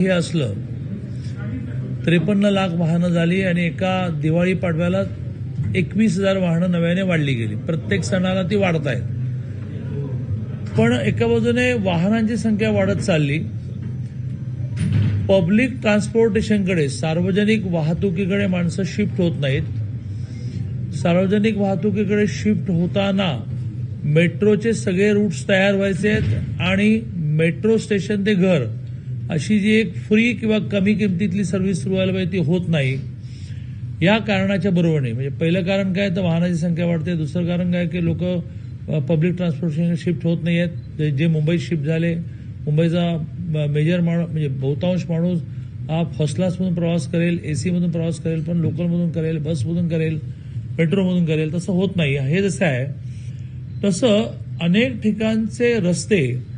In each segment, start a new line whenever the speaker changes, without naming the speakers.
हे असलं त्रेपन्न लाख वाहनं झाली आणि एका दिवाळी पाडव्याला एकवीस हजार वाहनं नव्याने वाढली गेली. प्रत्येक सणाला ती वाढत आहेत. पण एका बाजूने वाहनांची संख्या वाढत चालली. पब्लिक ट्रान्सपोर्टेशनकडे सार्वजनिक वाहतुकीकडे माणसं शिफ्ट होत नाहीत. सार्वजनिक वाहतुकीकडे शिफ्ट होताना मेट्रोचे सगळे रूट्स तयार व्हायचे आहेत आणि मेट्रो स्टेशन ते घर अशी जी एक फ्री किंवा कमी किमतीतली सर्व्हिस सुरू व्हायला पाहिजे ती होत नाही. या कारणाच्या बरोबरने म्हणजे पहिलं कारण काय तर वाहनाची संख्या वाढते. दुसरं कारण काय की लोक पब्लिक ट्रान्सपोर्टेशन शिफ्ट होत नाही आहेत. जे मुंबईत शिफ्ट झाले मुंबईचा मेजर माणूस म्हणजे बहुतांश माणूस हा फर्स्ट क्लासमधून प्रवास करेल ए सीमधून प्रवास करेल पण लोकलमधून करेल बसमधून करेल मेट्रोमधून करेल. तसं होत नाही. हे जसं आहे तसं अनेक ठिकाणचे रस्ते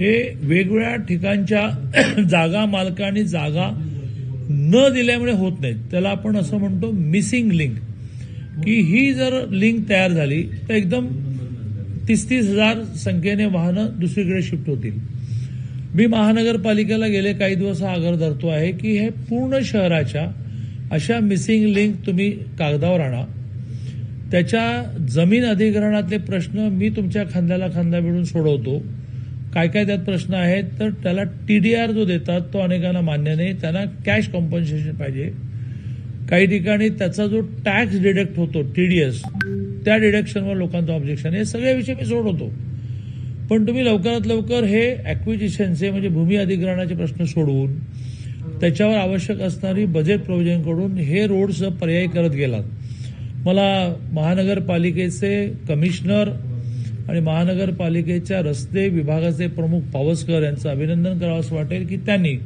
हे वेगवेगळ्या ठिकाणच्या जागा मालकांनी जागा न दिल्यामुळे होत नाहीत. त्याला आपण असं म्हणतो मिसिंग लिंक की ही जर लिंक तयार झाली तर एकदम तीस तीस हजार संख्येने वाहनं दुसरीकडे शिफ्ट होतील. मी महानगरपालिकेला गेले काही दिवस हा आग्रह धरतो आहे की हे पूर्ण शहराच्या अशा मिसिंग लिंक तुम्ही कागदावर आणा. त्याच्या जमीन अधिग्रहणातले प्रश्न मी तुमच्या खांद्याला खांदा मिळून सोडवतो. काय काय त्यात प्रश्न आहेत तर त्याला टीडीआर जो देतात तो अनेकांना मान्य नाही. त्यांना कॅश कॉम्पन्सेशन पाहिजे. काही ठिकाणी त्याचा जो टॅक्स डिडक्ट होतो टीडीएस त्या डिडक्शनवर लोकांचं ऑब्जेक्शन हे सगळे विषय मी सोडवतो. पण तुम्ही लवकरात लवकर हे ॲक्विजिशनचे म्हणजे भूमी अधिग्रहणाचे प्रश्न सोडवून त्याच्यावर आवश्यक असणारी बजेट प्रोविजनकडून हे रोड्स पर्यायी करत गेलात. मला महानगरपालिकेचे कमिशनर आणि महानगरपालिकेच्या रस्ते विभागाचे प्रमुख पावसकर यांचं अभिनंदन करावं असं वाटेल की त्यांनी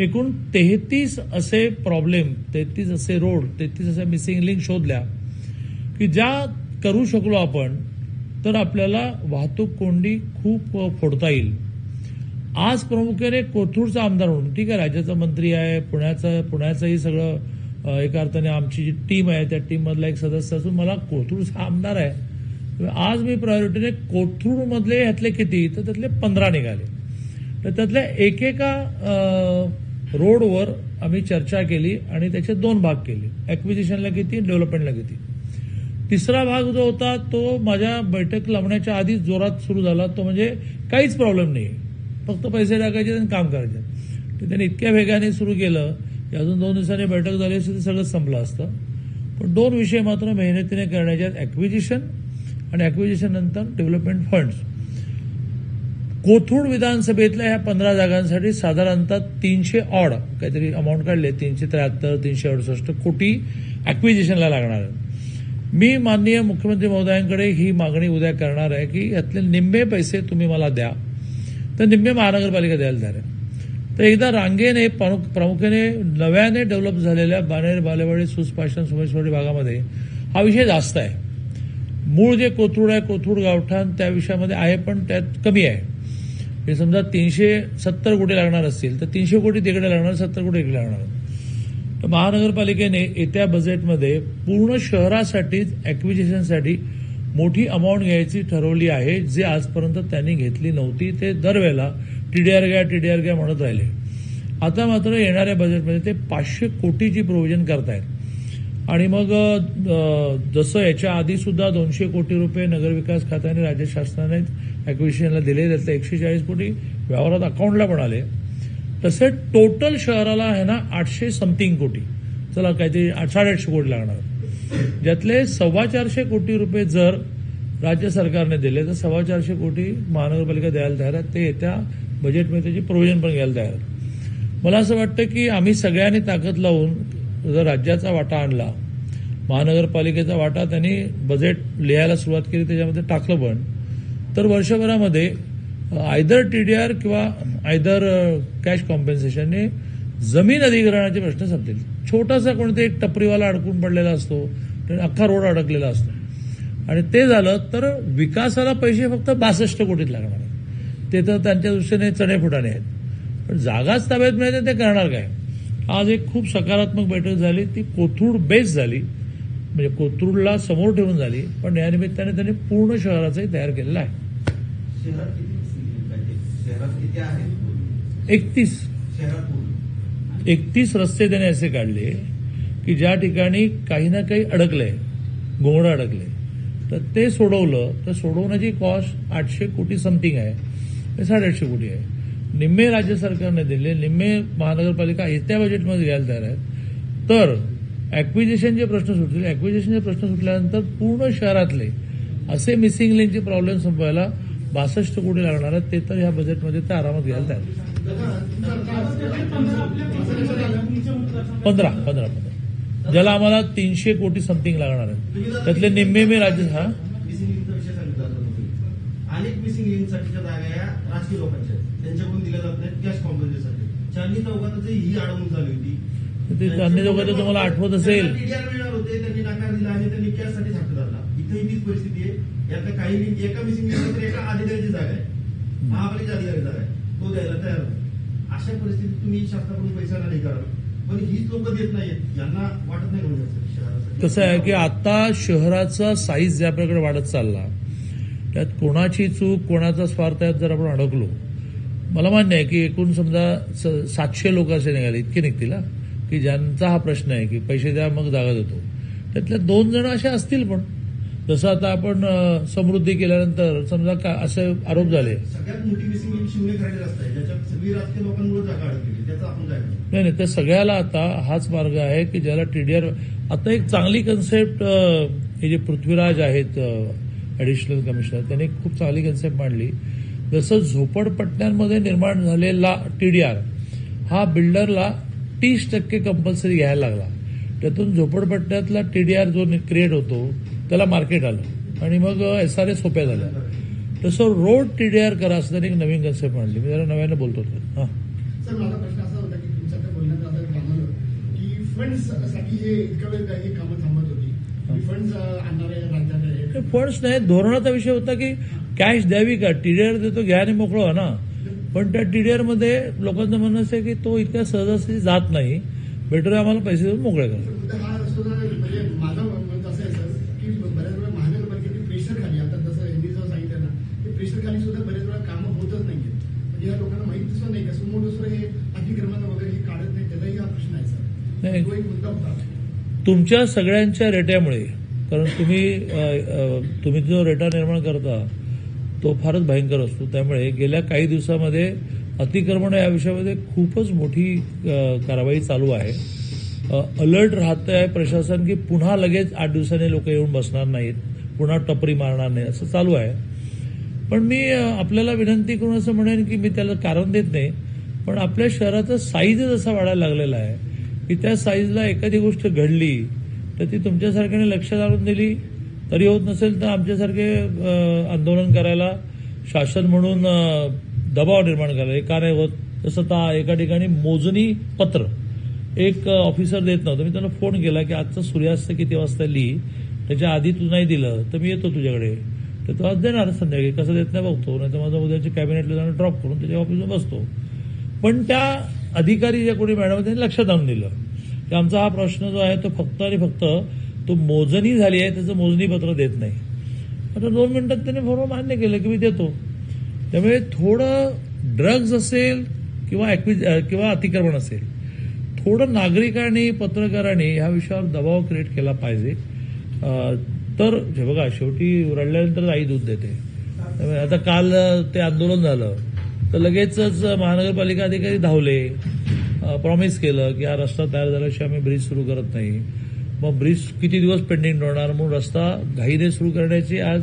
एकूण तेहतीस असे प्रॉब्लेम तेहतीस असे रोड तेहतीस असे मिसिंग लिंक शोधल्या की ज्या करू शकलो आपण तर आपल्याला वाहतूक कोंडी खूप फोडता येईल. आज प्रामुख्याने कोथरूडचा आमदार म्हणून ठीक आहे राज्याचा मंत्री आहे पुण्याचा पुण्याचंही सगळं एका अर्थाने आमची जी टीम आहे त्या टीममधला एक सदस्य असून मला कोथरूडचा आमदार आहे. आज मी प्रायोरिटीने कोथरूड मधले ह्यातले किती? तर त्यातले पंधरा निघाले. तर त्यातल्या एकेका रोडवर आम्ही चर्चा केली आणि त्याचे दोन भाग केले. ॲक्विजिशनला किती डेव्हलपमेंटला किती. तिसरा भाग जो होता तो माझ्या बैठक लावण्याच्या आधीच जोरात सुरू झाला. तो म्हणजे काहीच प्रॉब्लेम नाही फक्त पैसे टाकायचे आणि काम करायचे. तर त्यांनी इतक्या वेगाने सुरू केलं की अजून दोन दिवसांनी बैठक झाली असती ते सगळं संपलं असतं. पण दोन विषय मात्र मेहनतीने करण्याचे आहेत. आणि ऍक्विजिशन नंतर डेव्हलपमेंट फंड्स कोथरूड विधानसभेतल्या ह्या पंधरा जागांसाठी साधारणतः तीनशे ऑड काहीतरी अमाऊंट काढले तीनशे त्र्याहत्तर तीनशे अडुसष्ट कोटी ऍक्विजिशनला लागणार आहे मी माननीय मुख्यमंत्री महोदयांकडे ही मागणी उद्या करणार आहे की यातले निम्मे पैसे तुम्ही मला द्या. तर निम्मे महानगरपालिका द्यायला झाले तर एकदा रांगेने प्रमुख- प्रामुख्याने नव्याने डेव्हलप झालेल्या बाणेर बालेवाडी सुस्पाशन सोमेश्वरी भागामध्ये हा विषय जास्त आहे. मूळ जे कोथरूड आहे कोथरूड गावठाण त्या विषयामध्ये आहे पण त्यात कमी आहे. हे समजा तीनशे सत्तर कोटी लागणार असतील तर तीनशे कोटी तिकडे लागणार सत्तर कोटी इकडे लागणार. तर महानगरपालिकेने येत्या बजेटमध्ये पूर्ण शहरासाठीच ऍक्विजिशनसाठी मोठी अमाऊंट घ्यायची ठरवली आहे जे आजपर्यंत त्यांनी घेतली नव्हती. ते दरवेळेला टीडीआर घ्या टीडीआर घ्या म्हणत राहिले. आता मात्र येणाऱ्या बजेटमध्ये ते पाचशे कोटीची प्रोव्हिजन करतायत. आणि मग जसं याच्या आधी सुद्धा दोनशे कोटी रुपये नगरविकास खात्याने राज्य शासनाने ॲक्विशनला दिले त्यातले एकशे चाळीस कोटी व्यवहारात अकाउंटला पण आले. तसे टोटल शहराला आहे ना आठशे समथिंग कोटी. चला काहीतरी आठ- साडेआठशे कोटी लागणार. ज्यातले सव्वा चारशे कोटी रुपये जर राज्य सरकारने दिले तर सव्वा चारशे कोटी महानगरपालिका द्यायला तयार आहेत. ते येत्या बजेटमध्ये त्याची प्रोव्हिजन पण घ्यायला तयार आहेत. मला असं वाटतं की आम्ही सगळ्यांनी ताकद लावून जर राज्याचा वाटा आणला महानगरपालिकेचा वाटा त्यांनी बजेट लिहायला सुरुवात केली त्याच्यामध्ये टाकलं पण तर वर्षभरामध्ये आयदर टीडीआर किंवा आयदर कॅश कॉम्पेन्सेशनने जमीन अधिग्रहणाचे प्रश्न संपतील. छोटासा कोणते एक टपरीवाला अडकून पडलेला असतो अख्खा रोड अडकलेला असतो. आणि ते झालं तर विकासाला पैसे फक्त बासष्ट कोटीत लागणार आहेत. ते तर त्यांच्या दृष्टीने चणेफुटाने आहेत. पण जागाच ताब्यात मिळते ते करणार काय? आज एक खूप सकारात्मक बैठक झाली. ती कोथरूड बेस झाली. म्हणजे कोथरूडला समोर ठेवून झाली. पण या निमित्ताने त्यांनी पूर्ण शहराचंही तयार केलेलं आहे. एकतीस. एकतीस रस्ते त्याने असे काढले की ज्या ठिकाणी काही ना काही अडकलंय घोंगडं अडकलंय तर ते सोडवलं. तर सोडवण्याची कॉस्ट आठशे कोटी समथिंग आहे. साडेआठशे कोटी आहे. निम्मे राज्य सरकारने दिले निम्मे महानगरपालिका येत्या बजेटमध्ये घ्यायला तयार आहेत. तर ऍक्विजिशनचे प्रश्न सुटले ऍक्विजिशनचे प्रश्न सुटल्यानंतर पूर्ण शहरातले असे मिसिंग लिंकचे प्रॉब्लेम संपवायला बासष्ट कोटी लागणार आहेत. ते तर ह्या बजेटमध्ये ते आरामात घ्यायला तयार आहेत. पंधरा पंधरा पंधरा. ज्याला आम्हाला तीनशे कोटी समथिंग लागणार आहेत. त्यातले निम्मे मी राज्य हा?
मिसिंग लिंकचा विषय अनेक मिसिंग लिंकसाठीच्या जागा या राजकीय लोकांच्या त्यांच्याकडून दिल्या जात नाहीत कॅश कॉम्पन्सेसाठी चांदी चौकात ही अडवणूक झाली होती.
ते चांदणी चौकात तुम्हाला आठवत असेल.
मिळणार होते त्यांनी नकार दिला आणि त्यांनी कॅशसाठी हक्क धरला. इथेही तीच परिस्थिती आहे. यातल्या काही एका मिसिंग तर एका अधिकाऱ्याची जागा आहे. महापालिका अधिकारी जागा आहे. तो द्यायला तयार नाही अशा परिस्थितीत तुम्ही शासनाकडून पैसा नाही करा पण हीच लोक देत नाहीत यांना वाटत नाही म्हणजे शहरासाठी?
कसं आहे की आता शहराचा साईज ज्या प्रकारे वाढत चालला त्यात कोणाची चूक कोणाचा स्वार्थ यात जर आपण अडकलो मला मान्य आहे की एकूण समजा सातशे लोक असे निघाले इतके निघतील की ज्यांचा हा प्रश्न आहे की पैसे द्या मग जागा देतो. त्यातल्या दोन जण असे असतील पण. जसं आता आपण समृद्धी केल्यानंतर समजा का असे आरोप झाले.
करणार?
नाही नाही त्या सगळ्याला आता हाच मार्ग आहे की ज्याला टीडीआर आता एक चांगली कन्सेप्ट हे जे पृथ्वीराज आहेत ऍडिशनल कमिशनर त्यांनी खूप चांगली कन्सेप्ट मांडली. जसं झोपडपट्ट्यांमध्ये निर्माण झालेला टीडीआर हा बिल्डरला तीस टक्के कंपल्सरी घ्यायला लागला. त्यातून झोपडपट्ट्यातला टीडीआर जो क्रिएट होतो त्याला मार्केट आलं आणि मग एस आर ए सोप्या झाल्या. तसं रोड टीडीआर करा असं त्यांनी एक नवीन कन्सेप्ट मांडली. मी जरा नव्यानं बोलतो हां.
हे. फंड्स
नाही धोरणाचा विषय होता की कॅश द्यावी का? टीडीआर देतो घ्या आणि मोकळं व्हा ना. पण त्या टीडीआरमध्ये लोकांचं म्हणणं असं आहे की तो इतक्या सहजासहजी जात नाही बेटर आम्हाला पैसे देऊन मोकळे करा.
हा म्हणजे म्हणजे हे हे हा
तुमच्या सगळ्यांच्या रेट्यामुळे कारण तुम्ही तुम्ही जो रेटा निर्माण करता तो फारच भयंकर असतो. त्यामुळे गेल्या काही दिवसामध्ये अतिक्रमण या विषयामध्ये खूपच मोठी कारवाई चालू आहे. अलर्ट राहत आहे प्रशासन की पुन्हा लगेच आठ दिवसांनी लोक येऊन बसणार नाहीत. पुन्हा टपरी मारणार नाही असं चालू आहे. पण मी आपल्याला विनंती करून असं म्हणेन की मी त्याला कारण देत नाही पण आपल्या शहराचा साईजच असा वाढायला लागलेला आहे की त्या साईजला एखादी गोष्ट घडली तर ती तुमच्यासारख्याने लक्षात आणून दिली तरी होत नसेल तर आमच्यासारखे आंदोलन करायला शासन म्हणून दबाव निर्माण करायला हे का नाही होत. तसं तर एका ठिकाणी मोजणी पत्र एक ऑफिसर देत नव्हतं. मी त्यांना फोन केला की आजचा सूर्यास्त किती वाजता लिही त्याच्या आधी तू नाही दिलं तर मी येतो तुझ्याकडे. तर तो आज देणार संध्याकाळी. कसं देत नाही बघतो. नाही तर माझा उद्याच्या कॅबिनेटला जाणं ड्रॉप करून त्याच्या ऑफिसवर बसतो. पण त्या अधिकारी ज्या कोणी मॅडम त्यांनी लक्षात आणून दिलं. की आमचा हा प्रश्न जो आहे तो फक्त आणि फक्त तो मोजणी झाली आहे त्याचं मोजणी पत्र देत नाही. आता दोन मिनिटात त्याने फॉर्म मान्य केलं की मी देतो. त्यामुळे थोडं ड्रग्ज असेल किंवा ॲक्विज किंवा अतिक्रमण असेल थोडं नागरिकांनी पत्रकारांनी ह्या विषयावर दबाव क्रिएट केला पाहिजे. तर हे बघा शेवटी रडल्यानंतर आई दूध देते. त्यामुळे आता काल ते आंदोलन झालं. तर लगेचच महानगरपालिका अधिकारी धावले. प्रॉमिस केलं की हा रस्ता तयार झाल्याशिवाय आम्ही ब्रिज सुरू करत नाही. मग ब्रिज किती दिवस पेंडिंग राहणार म्हणून रस्ता घाईने सुरू करण्याची आज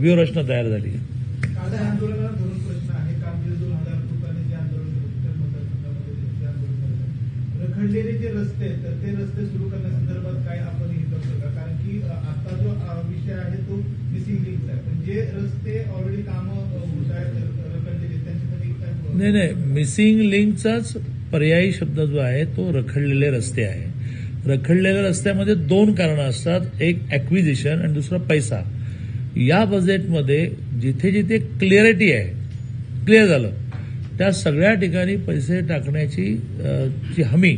व्यूहरचना तयार झाली.
काल या आंदोलनाला दोन प्रश्न आहे काल दीड दोन हजार फुटाने जे आंदोलन केलं, उत्तर मतदारसंघामध्ये जे आंदोलन झालं. रखडलेले जे रस्ते आहेत तर ते रस्ते सुरू करण्यासंदर्भात काय आपण हे करू शकता? कारण की अ, आता जो अ, विषय आहे तो मिसिंग लिंकचा आहे. पण जे रस्ते ऑलरेडी कामं अ, होत आहेत अ, रखडलेले त्यांच्यासाठी काय
नाही नाही. मिसिंग लिंकचाच पर्यायी शब्द जो आहे तो रखडलेले रस्ते आहे. रखडलेल्या रस्त्यामध्ये दोन कारणं असतात. एक ऍक्विजिशन आणि दुसरा पैसा. या बजेटमध्ये जिथे जिथे क्लिअरिटी आहे क्लिअर झालं त्या सगळ्या ठिकाणी पैसे टाकण्याची जी हमी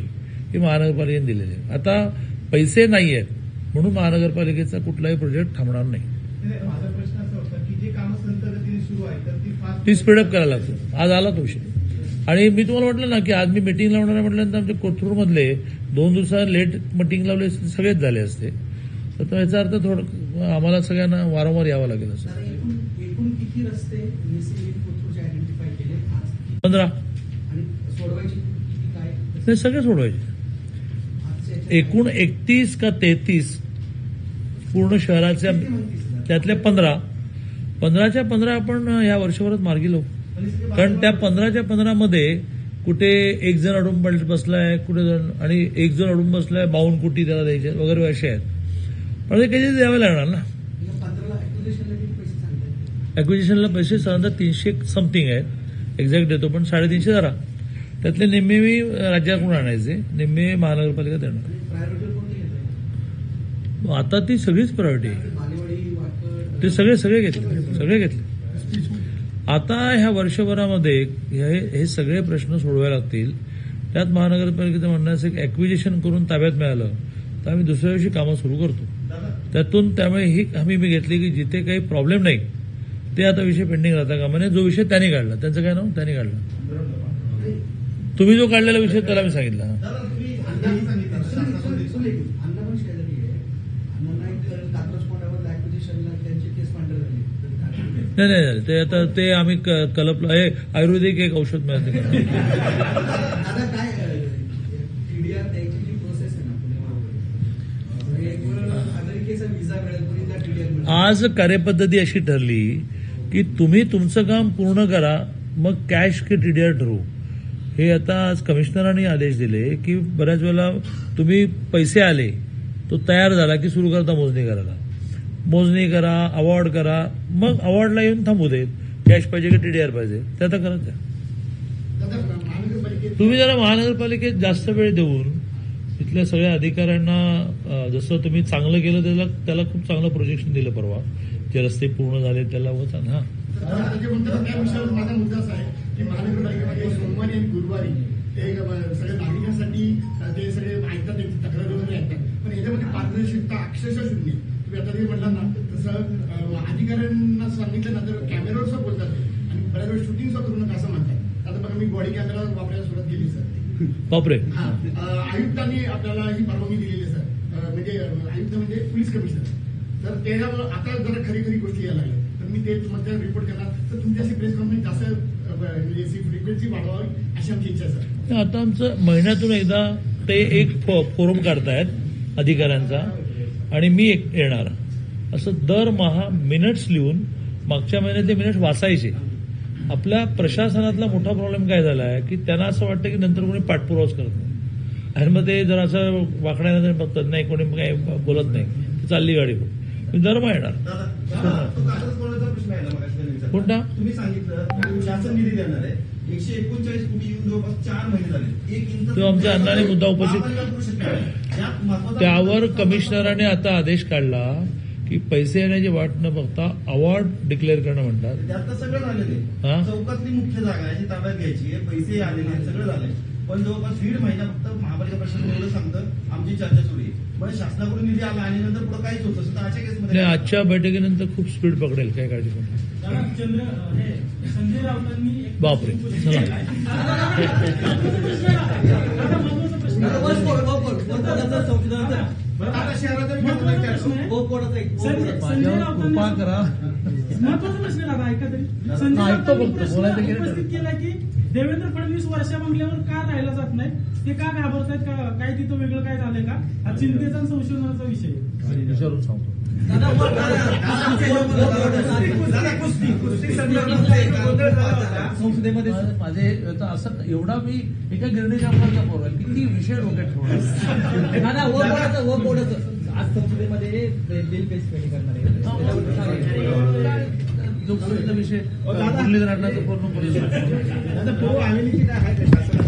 ही महानगरपालिकेने दिलेली आहे. आता पैसे नाही आहेत म्हणून महानगरपालिकेचा कुठलाही प्रोजेक्ट थांबणार नाही.
ती
स्पीडअप करायला लागतो आज आला तो विषय आणि मी तुम्हाला म्हटलं ना की आज मी मिटिंग लावणार आहे म्हटल्यानंतर आमच्या कोथरूडमधले दोन दिवसा लेट मिटिंग लावले असते सगळेच झाले असते. तर याचा अर्थ थोडं आम्हाला सगळ्यांना वारंवार यावं लागेल असं. पंधरा. ते सगळे सोडवायचे. एकूण एकतीस का तेहतीस पूर्ण शहराच्या? त्यातल्या पंधरा. पंधराच्या पंधरा आपण या वर्षभरात मार्गी लावू. कारण त्या पंधराच्या पंधरामध्ये कुठे एक जण अडून पड- बसलाय कुठे जण आणि एक जण अडून बसलाय बावन्न कोटी त्याला द्यायचे आहेत वगैरे असे आहेत. पण ते काही द्यावे लागणार ना?
या पैसे
साधारणतः तीनशे समथिंग आहेत. एक्झॅक्ट देतो पण साडेतीनशे धरा. त्यातले निम्मे मी राज्याकडून आणायचे? निम्मे महानगरपालिका देणार आता ती सगळीच प्रायोरिटी आहे. ते सगळे सगळे घेतले सगळे घेतले. आता ह्या वर्षभरामध्ये हे हे सगळे प्रश्न सोडवावे लागतील. त्यात महानगरपालिकेचं म्हणणं असं एक ऍक्विजिशन करून ताब्यात मिळालं तर आम्ही दुसऱ्या दिवशी कामं सुरू करतो. त्यातून त्यामुळे ही हमी मी घेतली की जिथे काही प्रॉब्लेम नाही ते आता विषय पेंडिंग राहता कामा नये. जो विषय त्यांनी काढला. त्यांचं काय नाव? त्यांनी काढला. तुम्ही जो काढलेला विषय त्याला मी सांगितला
दादा तुम्ही अंदाजे सांगितलं
सुले- सुले-
शासनाकडून
सुले- अण्णा पण शेजारी आहे अण्णांना एक कात्रज कोंडावर ऍक्विजिशनला त्यांची केस पांढर झाली
नाही नाही नाही, ते आता ते आम्ही क- कलपलं हे आयुर्वेदिक एक औषध मिळते आज कार्यपद्धती अशी ठरली की तुम्ही तुमचं काम पूर्ण करा मग कॅश की टीडीआर ठरवू. हे आता आज कमिशनरांनी आदेश दिले की बऱ्याच वेळेला तुम्ही पैसे आले तो तयार झाला की सुरू करता मोजणी करायला. मोजणी करा अवॉर्ड करा. मग अवॉर्डला येऊन थांबू देत. कॅश पाहिजे की टीडीआर पाहिजे? ते आता करत द्या तुम्ही जरा महानगरपालिकेत जास्त वेळ देऊन तिथल्या सगळ्या अधिकाऱ्यांना जसं तुम्ही चांगलं केलं त्याला त्याला खूप चांगलं प्रोजेक्शन दिलं परवा. जे रस्ते पूर्ण झाले त्याला होता ना
माझा मुद्दा असा आहे की महानगरपालिकेमध्ये सोमवारी आणि गुरुवारी ते नागरिकांसाठी ते सगळे ऐकतात वगैरे ऐकतात पण याच्यामध्ये पारदर्शकता अक्षरशः शून्य. म्हणला ना तसं अधिकाऱ्यांना सांगितलं ना तर सुद्धा बोलतात. आणि बऱ्याच वेळ शूटिंग करू नका असं म्हणतात. आता बघा मी बॉडी कॅमेरा वापरायला सुरुवात केली सर
बापरे.
हा आयुक्तांनी आपल्याला ही परवानगी दिलेली आहे सर म्हणजे आयुक्त म्हणजे पोलीस कमिशनर तर त्याच्यामुळे आता जरा खरी खरी गोष्टी यायला लागल्या तर मी ते तुमच्या रिपोर्ट करणार तर तुमची अशी प्रेस कॉन्फरन्स जास्त अं, म्हणजे फ्रिक्वेन्सी वाढवावी अशी आमची इच्छा सर
आता आमचं महिन्यातून एकदा ते एक फोरम काढतायत अधिकाऱ्यांचा. आणि मी एक येणार. असं दरमहा मिनिट्स लिहून मागच्या महिन्यात ते मिनिट्स वाचायचे. आपल्या प्रशासनातला मोठा प्रॉब्लेम काय झाला आहे की त्यांना असं वाटतं की नंतर कोणी पाठपुरावाच करत नाही. आणि मग ते जर असं वाकड्यानंतर बघतात नाही कोणी काही बोलत नाही. तर चालली गाडी पण मी दरमहा येणार. कोणता?
एकशे एकोणचाळीस कोटी येऊन जवळपास चार महिने झाले. एक इंच
तो आमच्या अण्णाने मुद्दा उपस्थित- त्यावर कमिशनराने आता आदेश काढला की पैसे येण्याची वाट न बघता अवॉर्ड डिक्लेअर करणं म्हणतात.
तर सगळं झालेलं
हा?
आहे चौकातली मुख्य जागा आहे जी ताब्यात घ्यायची आहे पैसे आलेले आहेत सगळं झालंय. पण जवळपास दीड महिना फक्त महापालिका प्रशासन एवढं सांगतं आमची चर्चा सुरू आहे. पण शासनाकडून निधी आला आणि नंतर पुढे काहीच होत अशा केसमध्ये
आजच्या बैठकीनंतर खूप स्पीड पकडेल काय काळजी करू नका.
दादा, चंद्र हे संजय राऊतांनी
बापरे चला.
महत्त्वाचा प्रश्न
कृपा करा
महत्त्वाचा दादा ऐका तरी संजय
की
उपस्थित केला की देवेंद्र फडणवीस वर्षा बंगल्यावर का राहायला जात नाही ते का घाबरतायत का काय तिथं वेगळं काय झालंय का हा चिंतेचा संशोधनाचा विषय.
विचारून सांगतो.
संसदेमध्ये
माझे असं एवढा मी एका गिरणीच्या आपल्याला पोर किती विषय डोक्यात ठेवणार
दादा पोटाचं आज संसदेमध्ये बिल पेश करणार आहे?
जो विषय मुरलीधर अण्णाचा पूर्ण
आता तो काय आहे